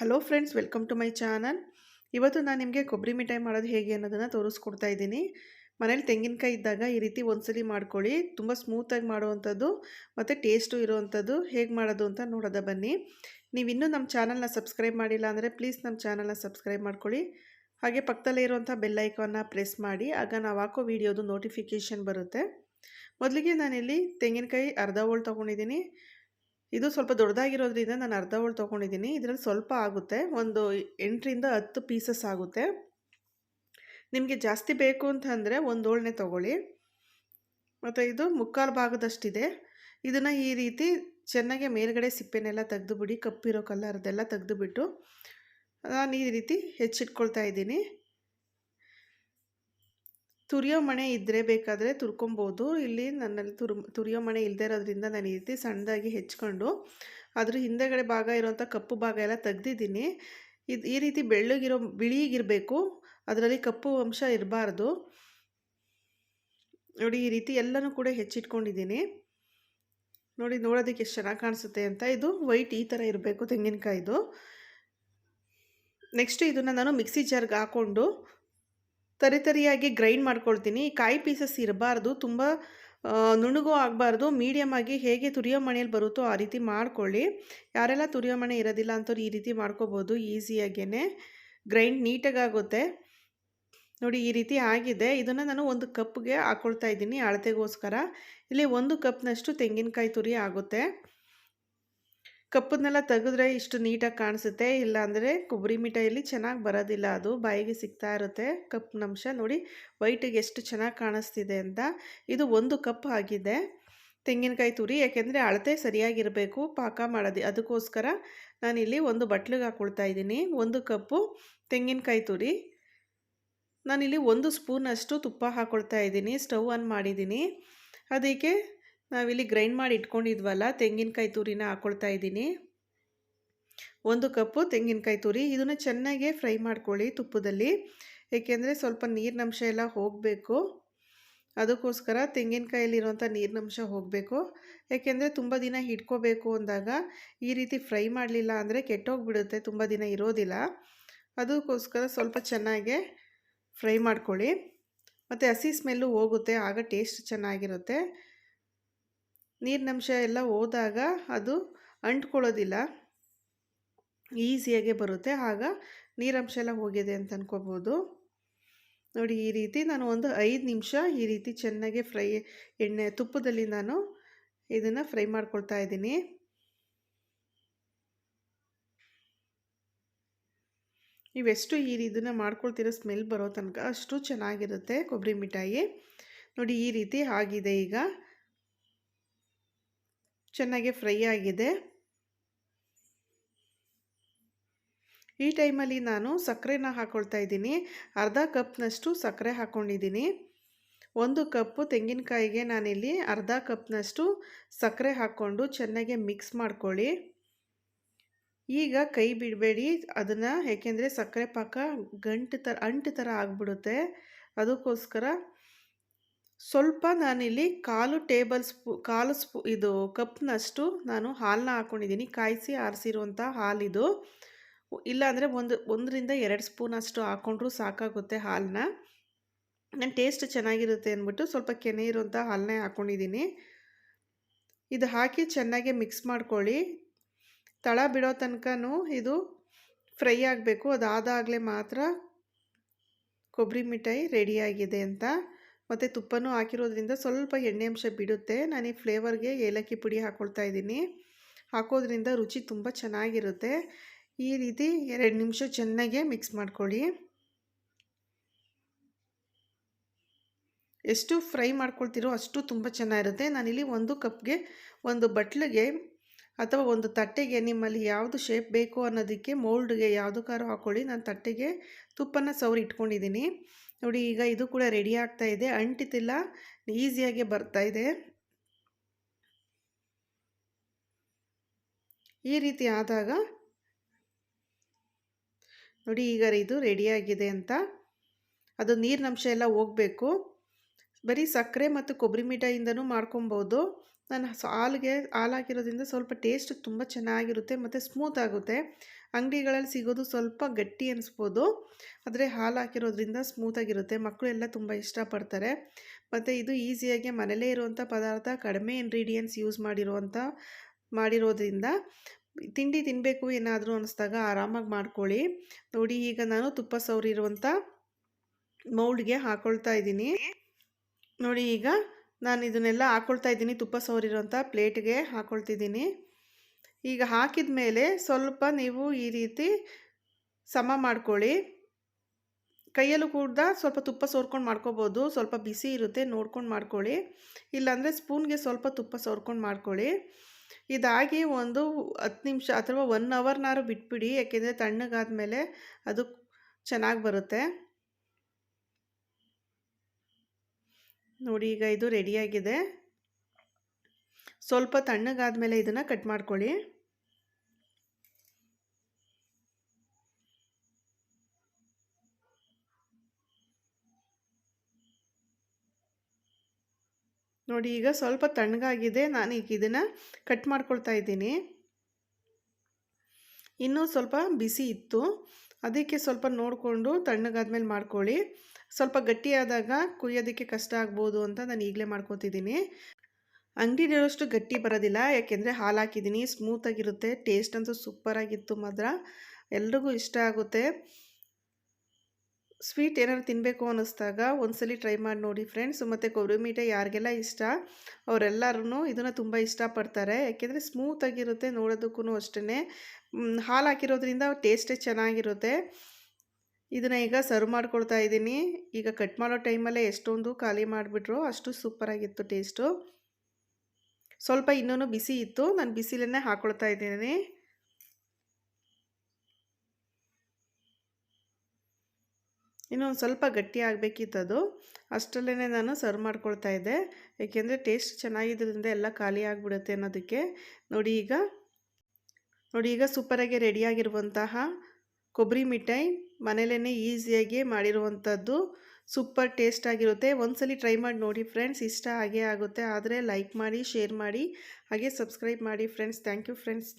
Hello friends welcome to my channel ಇವತ್ತು ನಾನು ನಿಮಗೆ ಕೊಬ್ಬರಿ ಮಿಠಾಯಿ ಮಾಡೋದು ಹೇಗೆ ಅನ್ನೋದನ್ನು ತೋರಿಸ್ಕೊಡ್ತಾ ಇದ್ದೀನಿ. ಮನೇಲಿ ತೆಂಗಿನಕಾಯಿ ಇದ್ದಾಗ ಈ ರೀತಿ ಒಂದ್ಸಲಿ ಮಾಡ್ಕೊಳ್ಳಿ. ತುಂಬ ಸ್ಮೂತಾಗಿ ಮಾಡುವಂಥದ್ದು ಮತ್ತು ಟೇಸ್ಟು ಇರುವಂಥದ್ದು. ಹೇಗೆ ಮಾಡೋದು ಅಂತ ನೋಡೋದ ಬನ್ನಿ. ನೀವು ಇನ್ನೂ ನಮ್ಮ ಚಾನಲ್ನ ಸಬ್ಸ್ಕ್ರೈಬ್ ಮಾಡಿಲ್ಲ ಅಂದರೆ ಪ್ಲೀಸ್ ನಮ್ಮ ಚಾನಲ್ನ ಸಬ್ಸ್ಕ್ರೈಬ್ ಮಾಡ್ಕೊಳ್ಳಿ. ಹಾಗೆ ಪಕ್ಕದಲ್ಲೇ ಇರುವಂಥ ಬೆಲ್ ಐಕಾನ್ನ ಪ್ರೆಸ್ ಮಾಡಿ. ಆಗ ನಾವು ಹಾಕೋ ವೀಡಿಯೋದು ನೋಟಿಫಿಕೇಷನ್ ಬರುತ್ತೆ. ಮೊದಲಿಗೆ ನಾನಿಲ್ಲಿ ತೆಂಗಿನಕಾಯಿ ಅರ್ಧ ಓಳು ತೊಗೊಂಡಿದ್ದೀನಿ. ಇದು ಸ್ವಲ್ಪ ದೊಡ್ಡದಾಗಿರೋದ್ರಿಂದ ನಾನು ಅರ್ಧ ಹೋಳು ತೊಗೊಂಡಿದ್ದೀನಿ. ಇದರಲ್ಲಿ ಸ್ವಲ್ಪ ಆಗುತ್ತೆ. ಒಂದು ಎಂಟರಿಂದ ಹತ್ತು ಪೀಸಸ್ ಆಗುತ್ತೆ. ನಿಮಗೆ ಜಾಸ್ತಿ ಬೇಕು ಅಂತಂದರೆ ಒಂದು ಹೋಳನೆ ತೊಗೊಳ್ಳಿ. ಮತ್ತು ಇದು ಮುಕ್ಕಾಲು ಭಾಗದಷ್ಟಿದೆ. ಇದನ್ನು ಈ ರೀತಿ ಚೆನ್ನಾಗಿ ಮೇಲ್ಗಡೆ ಸಿಪ್ಪೆನೆಲ್ಲ ತೆಗೆದುಬಿಡಿ, ಕಪ್ಪಿರೋ ಕಲ್ಲರ್ದೆಲ್ಲ ತೆಗೆದುಬಿಟ್ಟು ನಾನು ಈ ರೀತಿ ಹೆಚ್ಚಿಟ್ಕೊಳ್ತಾ ಇದ್ದೀನಿ. ತುರಿಯೋ ಮಣೆ ಇದ್ದರೆ ಬೇಕಾದರೆ ತುರ್ಕೊಬೋದು. ಇಲ್ಲಿ ನನ್ನಲ್ಲಿ ತುರ್ ತುರಿಯೋ ಮಣೆ ಇಲ್ಲದೆ ಇರೋದ್ರಿಂದ ನಾನು ಈ ರೀತಿ ಸಣ್ಣದಾಗಿ ಹೆಚ್ಕೊಂಡು. ಅದ್ರ ಹಿಂದೆಗಡೆ ಭಾಗ ಇರೋವಂಥ ಕಪ್ಪು ಭಾಗ ಎಲ್ಲ ತೆಗ್ದಿದ್ದೀನಿ. ಇದು, ಈ ರೀತಿ ಬೆಳ್ಳಗಿರೋ ಬಿಳಿಗಿರಬೇಕು. ಅದರಲ್ಲಿ ಕಪ್ಪು ಅಂಶ ಇರಬಾರ್ದು. ನೋಡಿ, ಈ ರೀತಿ ಎಲ್ಲನೂ ಕೂಡ ಹೆಚ್ಚಿಟ್ಕೊಂಡಿದ್ದೀನಿ. ನೋಡಿ, ನೋಡೋದಕ್ಕೆ ಎಷ್ಟು ಚೆನ್ನಾಗಿ ಕಾಣಿಸುತ್ತೆ ಅಂತ. ಇದು ವೈಟ್ ಈ ಥರ ಇರಬೇಕು ತೆಂಗಿನಕಾಯಿದು. ನೆಕ್ಸ್ಟ್ ಇದನ್ನು ನಾನು ಮಿಕ್ಸಿ ಜಾರ್ಗೆ ಹಾಕ್ಕೊಂಡು ತರಿತರಿಯಾಗಿ ಗ್ರೈಂಡ್ ಮಾಡ್ಕೊಳ್ತೀನಿ. ಕಾಯಿ ಪೀಸಸ್ ಇರಬಾರ್ದು. ತುಂಬ ನುಣುಗು ಆಗಬಾರ್ದು. ಮೀಡಿಯಮ್ ಆಗಿ ಹೇಗೆ ತುರಿಯೋ ಮಣೆಯಲ್ಲಿ ಬರುತ್ತೋ ಆ ರೀತಿ ಮಾಡ್ಕೊಳ್ಳಿ. ಯಾರೆಲ್ಲ ತುರಿಯೋ ಮಣೆ ಇರೋದಿಲ್ಲ ಅಂಥವ್ರು ಈ ರೀತಿ ಮಾಡ್ಕೋಬೋದು. ಈಸಿಯಾಗೇ ಗ್ರೈಂಡ್ ನೀಟಾಗಿ ಆಗುತ್ತೆ ನೋಡಿ, ಈ ರೀತಿ ಆಗಿದೆ. ಇದನ್ನು ನಾನು ಒಂದು ಕಪ್ಗೆ ಹಾಕ್ಕೊಳ್ತಾ ಇದ್ದೀನಿ. ಅಳತೆಗೋಸ್ಕರ. ಇಲ್ಲಿ ಒಂದು ಕಪ್ನಷ್ಟು ತೆಂಗಿನಕಾಯಿ ತುರಿ ಆಗುತ್ತೆ. ಕಪ್ಪನ್ನೆಲ್ಲ ತೆಗೆದ್ರೆ ಇಷ್ಟು ನೀಟಾಗಿ ಕಾಣಿಸುತ್ತೆ, ಇಲ್ಲಾಂದರೆ ಕೊಬ್ಬರಿ ಮಿಠಾಯಲ್ಲಿ ಚೆನ್ನಾಗಿ ಬರೋದಿಲ್ಲ, ಅದು ಬಾಯಿಗೆ ಸಿಗ್ತಾ ಇರುತ್ತೆ. ಕಪ್ನಂಶ ನೋಡಿ ವೈಟಿಗೆ ಎಷ್ಟು ಚೆನ್ನಾಗಿ ಕಾಣಿಸ್ತಿದೆ ಅಂತ. ಇದು ಒಂದು ಕಪ್ ಆಗಿದೆ. ತೆಂಗಿನಕಾಯಿ ತುರಿ, ಯಾಕೆಂದರೆ ಅಳತೆ ಸರಿಯಾಗಿರಬೇಕು, ಪಾಕ ಮಾಡೋದು. ಅದಕ್ಕೋಸ್ಕರ ನಾನಿಲ್ಲಿ ಒಂದು ಬಟ್ಲಿಗೆ ಹಾಕ್ಕೊಳ್ತಾ ಇದ್ದೀನಿ. ಒಂದು ಕಪ್ಪು ತೆಂಗಿನಕಾಯಿ ತುರಿ. ನಾನಿಲ್ಲಿ ಒಂದು ಸ್ಪೂನಷ್ಟು ತುಪ್ಪ ಹಾಕ್ಕೊಳ್ತಾ ಇದ್ದೀನಿ. ಸ್ಟವ್ ಆನ್ ಮಾಡಿದ್ದೀನಿ. ಅದಕ್ಕೆ ನಾವಿಲ್ಲಿ ಗ್ರೈಂಡ್ ಮಾಡಿ ಇಟ್ಕೊಂಡಿದ್ವಲ್ಲ, ತೆಂಗಿನಕಾಯಿ ತುರಿನ ಹಾಕ್ಕೊಳ್ತಾ ಇದ್ದೀನಿ. ಒಂದು ಕಪ್ಪು ತೆಂಗಿನಕಾಯಿ ತುರಿ, ಇದನ್ನು ಚೆನ್ನಾಗೆ ಫ್ರೈ ಮಾಡ್ಕೊಳ್ಳಿ ತುಪ್ಪದಲ್ಲಿ. ಏಕೆಂದರೆ ಸ್ವಲ್ಪ ನೀರಿನಂಶ ಎಲ್ಲ ಹೋಗಬೇಕು. ಅದಕ್ಕೋಸ್ಕರ ತೆಂಗಿನಕಾಯಲ್ಲಿರುವಂಥ ನೀರಿನಂಶ ಹೋಗಬೇಕು. ಏಕೆಂದರೆ ತುಂಬ ದಿನ ಹಿಡ್ಕೋಬೇಕು ಅಂದಾಗ ಈ ರೀತಿ ಫ್ರೈ ಮಾಡಲಿಲ್ಲ ಅಂದರೆ ಕೆಟ್ಟೋಗ್ಬಿಡುತ್ತೆ, ತುಂಬ ದಿನ ಇರೋದಿಲ್ಲ. ಅದಕ್ಕೋಸ್ಕರ ಸ್ವಲ್ಪ ಚೆನ್ನಾಗೆ ಫ್ರೈ ಮಾಡ್ಕೊಳ್ಳಿ. ಮತ್ತು ಹಸಿ ಸ್ಮೆಲ್ಲು ಹೋಗುತ್ತೆ, ಆಗ ಟೇಸ್ಟ್ ಚೆನ್ನಾಗಿರುತ್ತೆ. ನೀರಿನಂಶ ಎಲ್ಲ ಹೋದಾಗ ಅದು ಅಂಟ್ಕೊಳ್ಳೋದಿಲ್ಲ. ಈಸಿಯಾಗೆ ಬರುತ್ತೆ. ಆಗ ನೀರಂಶ ಎಲ್ಲ ಹೋಗಿದೆ ಅಂತ ಅಂದ್ಕೋಬೋದು ನೋಡಿ, ಈ ರೀತಿ ನಾನು ಒಂದು ಐದು ನಿಮಿಷ ಈ ರೀತಿ ಚೆನ್ನಾಗಿ ಫ್ರೈ ಎಣ್ಣೆ ತುಪ್ಪದಲ್ಲಿ ನಾನು ಇದನ್ನು ಫ್ರೈ ಮಾಡ್ಕೊಳ್ತಾ ಇದ್ದೀನಿ. ನೀವೆಷ್ಟು ಈ ಇದನ್ನು ಮಾಡ್ಕೊಳ್ತಿರೋ ಸ್ಮೆಲ್ ಬರೋ ತನಕ ಅಷ್ಟು ಚೆನ್ನಾಗಿರುತ್ತೆ ಕೊಬ್ಬರಿ ಮಿಠಾಯಿ. ನೋಡಿ, ಈ ರೀತಿ ಆಗಿದೆ ಈಗ. ಚೆನ್ನಾಗಿ ಫ್ರೈ ಆಗಿದೆ. ಈ ಟೈಮಲ್ಲಿ ನಾನು ಸಕ್ಕರೆನ ಹಾಕ್ಕೊಳ್ತಾ ಇದ್ದೀನಿ. ಅರ್ಧ ಕಪ್ನಷ್ಟು ಸಕ್ಕರೆ ಹಾಕ್ಕೊಂಡಿದ್ದೀನಿ ಒಂದು ಕಪ್ಪು ತೆಂಗಿನಕಾಯಿಗೆ ನಾನಿಲ್ಲಿ ಅರ್ಧ ಕಪ್ನಷ್ಟು ಸಕ್ಕರೆ ಹಾಕ್ಕೊಂಡು ಚೆನ್ನಾಗಿ ಮಿಕ್ಸ್ ಮಾಡ್ಕೊಳ್ಳಿ. ಈಗ ಕೈ ಬಿಡಬೇಡಿ. ಅದನ್ನು ಏಕೆಂದರೆ ಸಕ್ಕರೆ ಪಾಕ ಗಂಟು ಥರ ಅಂಟು ಥರ ಆಗಿಬಿಡುತ್ತೆ. ಅದಕ್ಕೋಸ್ಕರ ಸ್ವಲ್ಪ ನಾನಿಲ್ಲಿ ಕಾಲು ಟೇಬಲ್ ಸ್ಪೂ, ಕಾಲು ಸ್ಪೂ, ಇದು ಕಪ್ನಷ್ಟು ನಾನು ಹಾಲನ್ನ ಹಾಕ್ಕೊಂಡಿದ್ದೀನಿ ಕಾಯಿಸಿ ಆರಿಸಿರುವಂಥ ಹಾಲಿದು. ಇಲ್ಲಾಂದರೆ ಒಂದು, ಒಂದರಿಂದ ಎರಡು ಸ್ಪೂನಷ್ಟು ಹಾಕ್ಕೊಂಡ್ರೂ ಸಾಕಾಗುತ್ತೆ ಹಾಲನ್ನ ನನ್ನ ಟೇಸ್ಟ್ ಚೆನ್ನಾಗಿರುತ್ತೆ ಅಂದ್ಬಿಟ್ಟು ಸ್ವಲ್ಪ ಕೆನೆ ಇರುವಂಥ ಹಾಲನ್ನೇ ಹಾಕ್ಕೊಂಡಿದ್ದೀನಿ ಇದು ಹಾಕಿ ಚೆನ್ನಾಗಿ ಮಿಕ್ಸ್ ಮಾಡ್ಕೊಳ್ಳಿ. ತಳ ಬಿಡೋ ತನಕನೂ ಇದು ಫ್ರೈ ಆಗಬೇಕು. ಅದಾದಾಗಲೇ ಮಾತ್ರ ಕೊಬ್ಬರಿ ಮಿಠಾಯಿ ರೆಡಿಯಾಗಿದೆ ಅಂತ. ಮತ್ತು ತುಪ್ಪನೂ ಹಾಕಿರೋದ್ರಿಂದ ಸ್ವಲ್ಪ ಎಣ್ಣೆ ಅಂಶ ಬಿಡುತ್ತೆ. ನಾನು ಈ ಫ್ಲೇವರ್ಗೆ ಏಲಕ್ಕಿ ಪುಡಿ ಹಾಕ್ಕೊಳ್ತಾ ಇದ್ದೀನಿ. ಹಾಕೋದ್ರಿಂದ ರುಚಿ ತುಂಬ ಚೆನ್ನಾಗಿರುತ್ತೆ. ಈ ರೀತಿ ಎರಡು ನಿಮಿಷ ಚೆನ್ನಾಗೆ ಮಿಕ್ಸ್ ಮಾಡ್ಕೊಳ್ಳಿ. ಎಷ್ಟು ಫ್ರೈ ಮಾಡ್ಕೊಳ್ತೀರೋ ಅಷ್ಟು ತುಂಬ ಚೆನ್ನಾಗಿರುತ್ತೆ. ನಾನಿಲ್ಲಿ ಒಂದು ಕಪ್ಗೆ ಒಂದು ಬಟ್ಲಿಗೆ ಅಥವಾ ಒಂದು ತಟ್ಟೆಗೆ ನಿಮ್ಮಲ್ಲಿ ಯಾವುದು ಶೇಪ್ ಬೇಕು ಅನ್ನೋದಕ್ಕೆ ಮೋಲ್ಡ್ಗೆ ಯಾವುದಕ್ಕಾರು ಹಾಕ್ಕೊಳ್ಳಿ ನಾನು ತಟ್ಟೆಗೆ ತುಪ್ಪನ ಸವರಿ ಇಟ್ಕೊಂಡಿದ್ದೀನಿ. ನೋಡಿ, ಈಗ ಇದು ಕೂಡ ರೆಡಿ ಆಗ್ತಾ ಇದೆ. ಅಂಟಿತಿಲ್ಲ ಈಸಿಯಾಗಿ ಬರ್ತಾ ಇದೆ. ಈ ರೀತಿ ಆದಾಗ ನೋಡಿ, ಈಗ ಇದು ರೆಡಿಯಾಗಿದೆ ಅಂತ. ಅದು ನೀರಿನಂಶ ಎಲ್ಲ ಹೋಗಬೇಕು. ಬರೀ ಸಕ್ಕರೆ ಮತ್ತು ಕೊಬ್ಬರಿ ಮಿಠಾಯಿಂದನೂ ಮಾಡ್ಕೊಬೋದು. ನಾನು ಹಾಲಿಗೆ ಹಾಲು ಹಾಕಿರೋದ್ರಿಂದ ಸ್ವಲ್ಪ ಟೇಸ್ಟ್ ತುಂಬ ಚೆನ್ನಾಗಿರುತ್ತೆ ಮತ್ತು ಸ್ಮೂತ್ ಆಗುತ್ತೆ. ಅಂಗಡಿಗಳಲ್ಲಿ ಸಿಗೋದು ಸ್ವಲ್ಪ ಗಟ್ಟಿ ಅನಿಸ್ಬೋದು. ಆದರೆ ಹಾಲು ಹಾಕಿರೋದ್ರಿಂದ ಸ್ಮೂತಾಗಿರುತ್ತೆ ಮಕ್ಕಳು ಎಲ್ಲ ತುಂಬ ಇಷ್ಟಪಡ್ತಾರೆ. ಮತ್ತು ಇದು ಈಸಿಯಾಗಿ ಮನೇಲೇ ಇರುವಂಥ ಪದಾರ್ಥ, ಕಡಿಮೆ ಇಂಗ್ರೀಡಿಯೆಂಟ್ಸ್ ಯೂಸ್ ಮಾಡಿರುವಂಥ, ಮಾಡಿರೋದ್ರಿಂದ ತಿಂಡಿ ತಿನ್ನಬೇಕು ಏನಾದರೂ ಅನಿಸ್ದಾಗ ಆರಾಮಾಗಿ ಮಾಡ್ಕೊಳ್ಳಿ. ನೋಡಿ ಈಗ ನಾನು ತುಪ್ಪ ಸೌರಿರುವಂಥ ಮೌಲ್ಡ್ಗೆ ಹಾಕ್ಕೊಳ್ತಾ ಇದ್ದೀನಿ. ನೋಡಿ ಈಗ ನಾನು ಇದನ್ನೆಲ್ಲ ಹಾಕ್ಕೊಳ್ತಾ ಇದ್ದೀನಿ, ತುಪ್ಪ ಸೋರಿರೋಂಥ ಪ್ಲೇಟ್ಗೆ ಹಾಕ್ಕೊಳ್ತಿದ್ದೀನಿ ಈಗ ಹಾಕಿದ ಮೇಲೆ ಸ್ವಲ್ಪ ನೀವು ಈ ರೀತಿ ಸಮ ಮಾಡ್ಕೊಳ್ಳಿ. ಕೈಯಲ್ಲೂ ಕೂಡ ಸ್ವಲ್ಪ ತುಪ್ಪ ಸೋರ್ಕೊಂಡು ಮಾಡ್ಕೋಬೋದು, ಸ್ವಲ್ಪ ಬಿಸಿ ಇರುತ್ತೆ ನೋಡ್ಕೊಂಡು ಮಾಡ್ಕೊಳ್ಳಿ. ಇಲ್ಲಾಂದರೆ ಸ್ಪೂನ್ಗೆ ಸ್ವಲ್ಪ ತುಪ್ಪ ಸೋರ್ಕೊಂಡು ಮಾಡ್ಕೊಳ್ಳಿ. ಇದಾಗಿ ಒಂದು ಹತ್ತು ನಿಮಿಷ ಅಥವಾ ಒನ್ ಅವರ್ನಾರು ಬಿಟ್ಬಿಡಿ, ಯಾಕೆಂದರೆ ತಣ್ಣಗಾದ್ಮೇಲೆ ಅದು ಚೆನ್ನಾಗಿ ಬರುತ್ತೆ. ನೋಡಿ, ಈಗ ಇದು ರೆಡಿಯಾಗಿದೆ ಸ್ವಲ್ಪ ತಣ್ಣಗಾದ್ಮೇಲೆ ಇದನ್ನು ಕಟ್ ಮಾಡ್ಕೊಳ್ಳಿ. ನೋಡಿ, ಈಗ ಸ್ವಲ್ಪ ತಣ್ಣಗಾಗಿದೆ. ನಾನು ಈಗ ಇದನ್ನು ಕಟ್ ಮಾಡ್ಕೊಳ್ತಾ ಇದ್ದೀನಿ. ಇನ್ನೂ ಸ್ವಲ್ಪ ಬಿಸಿ ಇತ್ತು. ಅದಕ್ಕೆ ಸ್ವಲ್ಪ ನೋಡಿಕೊಂಡು ತಣ್ಣಗಾದ್ಮೇಲೆ ಮಾಡ್ಕೊಳ್ಳಿ. ಸ್ವಲ್ಪ ಗಟ್ಟಿಯಾದಾಗ ಕುಯ್ಯೋದಕ್ಕೆ ಕಷ್ಟ ಆಗ್ಬೋದು ಅಂತ ನಾನು ಈಗಲೇ ಮಾಡ್ಕೊತಿದ್ದೀನಿ. ಅಂಗಡಿಲಿರೋಷ್ಟು ಗಟ್ಟಿ ಬರೋದಿಲ್ಲ, ಯಾಕೆಂದರೆ ಹಾಲು ಹಾಕಿದ್ದೀನಿ ಸ್ಮೂತಾಗಿರುತ್ತೆ ಟೇಸ್ಟ್ ಅಂತೂ ಸೂಪರಾಗಿತ್ತು ಮಾತ್ರ. ಎಲ್ರಿಗೂ ಇಷ್ಟ ಆಗುತ್ತೆ. ಸ್ವೀಟ್ ಏನಾದ್ರು ತಿನ್ನಬೇಕು ಅನ್ನಿಸ್ದಾಗ ಒಂದ್ಸಲಿ ಟ್ರೈ ಮಾಡಿ ನೋಡಿ ಫ್ರೆಂಡ್ಸ್. ಮತ್ತು ಕೊಬ್ಬರಿ ಮೀಠ ಯಾರಿಗೆಲ್ಲ ಇಷ್ಟ ಅವರೆಲ್ಲರೂ ಇದನ್ನು ತುಂಬ ಇಷ್ಟಪಡ್ತಾರೆ. ಯಾಕೆಂದರೆ ಸ್ಮೂತಾಗಿರುತ್ತೆ ನೋಡೋದಕ್ಕೂ ಅಷ್ಟೇ ಹಾಲು ಹಾಕಿರೋದ್ರಿಂದ ಟೇಸ್ಟೇ ಚೆನ್ನಾಗಿರುತ್ತೆ. ಇದನ್ನು ಈಗ ಸರ್ವ್ ಮಾಡ್ಕೊಳ್ತಾ ಇದ್ದೀನಿ. ಈಗ ಕಟ್ ಮಾಡೋ ಟೈಮಲ್ಲೇ ಎಷ್ಟೊಂದು ಖಾಲಿ ಮಾಡಿಬಿಟ್ರು, ಅಷ್ಟು ಸೂಪರಾಗಿತ್ತು ಟೇಸ್ಟು ಸ್ವಲ್ಪ ಇನ್ನೂ ಬಿಸಿ ಇತ್ತು. ನಾನು ಬಿಸಿಲನ್ನೇ ಹಾಕ್ಕೊಳ್ತಾ ಇದ್ದೀನಿ. ಇನ್ನೊಂದು ಸ್ವಲ್ಪ ಗಟ್ಟಿ ಆಗಬೇಕಿತ್ತು ಅದು. ಅಷ್ಟರಲ್ಲೇ ನಾನು ಸರ್ವ್ ಮಾಡ್ಕೊಳ್ತಾ ಇದ್ದೆ. ಏಕೆಂದರೆ ಟೇಸ್ಟ್ ಚೆನ್ನಾಗಿದ್ದರಿಂದ ಎಲ್ಲ ಖಾಲಿ ಆಗಿಬಿಡುತ್ತೆ ಅನ್ನೋದಕ್ಕೆ. ನೋಡಿ ಈಗ ನೋಡಿ ಈಗ ಸೂಪರಾಗಿ ರೆಡಿಯಾಗಿರುವಂತಹ ಕೊಬ್ಬರಿ ಮಿಠಾಯಿ ಮನೇಲೇ ಈಸಿಯಾಗಿ ಮಾಡಿರುವಂಥದ್ದು. ಸೂಪರ್ ಟೇಸ್ಟ್ ಆಗಿರುತ್ತೆ. ಒಂದ್ಸಲಿ ಟ್ರೈ ಮಾಡಿ ನೋಡಿ ಫ್ರೆಂಡ್ಸ್ ಇಷ್ಟ ಹಾಗೆ ಆಗುತ್ತೆ. ಆದರೆ ಲೈಕ್ ಮಾಡಿ ಶೇರ್ ಮಾಡಿ, ಹಾಗೆ ಸಬ್ಸ್ಕ್ರೈಬ್ ಮಾಡಿ ಫ್ರೆಂಡ್ಸ್ ಥ್ಯಾಂಕ್ ಯು ಫ್ರೆಂಡ್ಸ್